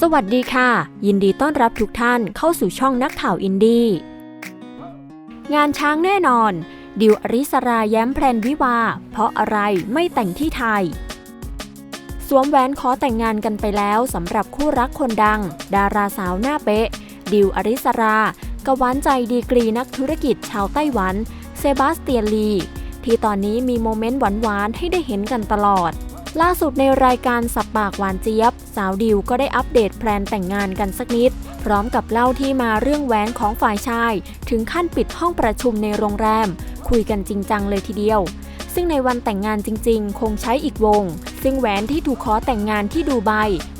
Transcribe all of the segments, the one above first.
สวัสดีค่ะ ยินดีต้อนรับทุกท่านเข้าสู่ช่องนักข่าวอินดี้งานช้างแน่นอน ดิวอริสราแย้มแพลนวิวา เพราะอะไรไม่แต่งที่ไทย สวมแหวนขอแต่งงานกันไปแล้วสำหรับคู่รักคนดัง ดาราสาวหน้าเป๊ะ ดิวอริสรากหวานใจดีกรีนักธุรกิจชาวไต้หวัน เซบาสเตียนลี ที่ตอนนี้มีโมเมนต์หวานๆให้ได้เห็นกันตลอด ล่าสุดในรายการสับปากหวานเจี๊ยบ สาวดิวก็ได้อัปเดตแพลนแต่งงานกันสักนิด พร้อมกับเล่าที่มาเรื่องแหวนของฝ่ายชาย ถึงขั้นปิดห้องประชุมในโรงแรม คุยกันจริงจังเลยทีเดียว ซึ่งในวันแต่งงานจริง ๆ คงใช้อีกวง ซึ่งแหวนที่ถูกขอแต่งงานที่ดูไบ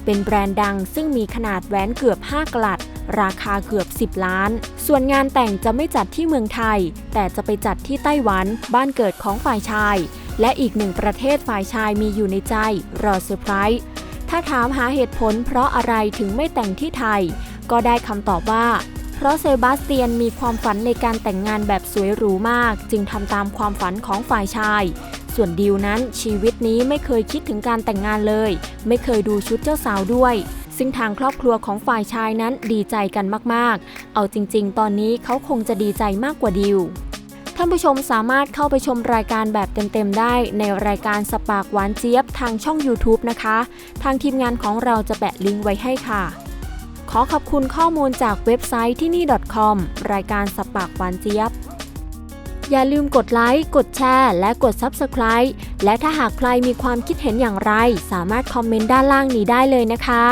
เป็นแบรนด์ดัง ซึ่งมีขนาดแหวนเกือบ 5กลัด ราคาเกือบ 10 ล้าน ส่วนงานแต่งจะไม่จัดที่เมืองไทย แต่จะไปจัดที่ไต้หวันบ้านเกิดของฝ่ายชาย และอีกหนึ่งประเทศฝ่ายชายมีอยู่ในใจ รอเซอร์ไพรส์ถ้าถามหาเหตุผลเพราะอะไรถึงไม่แต่งที่ไทย ก็ได้คำตอบว่า เพราะเซบาสเตียนมีความฝันในการแต่งงานแบบสวยหรูมาก จึงทำตามความฝันของฝ่ายชาย ส่วนดิวนั้นชีวิตนี้ไม่เคยคิดถึงการแต่งงานเลย ไม่เคยดูชุดเจ้าสาวด้วย ซึ่งทางครอบครัวของฝ่ายชายนั้นดีใจกันมากๆ เอาจริง ๆ ตอนนี้เขาคงจะดีใจมากกว่าดิวท่านผู้ชมสามารถเข้าไปชมรายการแบบเต็ม ๆ ได้ในรายการสปากหวานเจี๊ยบทางช่อง YouTube นะคะ ทางทีมงานของเราจะแปะลิงก์ไว้ให้ค่ะ ขอขอบคุณข้อมูลจากเว็บไซต์ที่นี่ .com รายการสปากหวานเจี๊ยบ อย่าลืมกดไลค์ กดแชร์ และกด Subscribe และถ้าหากใครมีความคิดเห็นอย่างไร สามารถคอมเมนต์ด้านล่างนี้ได้เลยนะคะ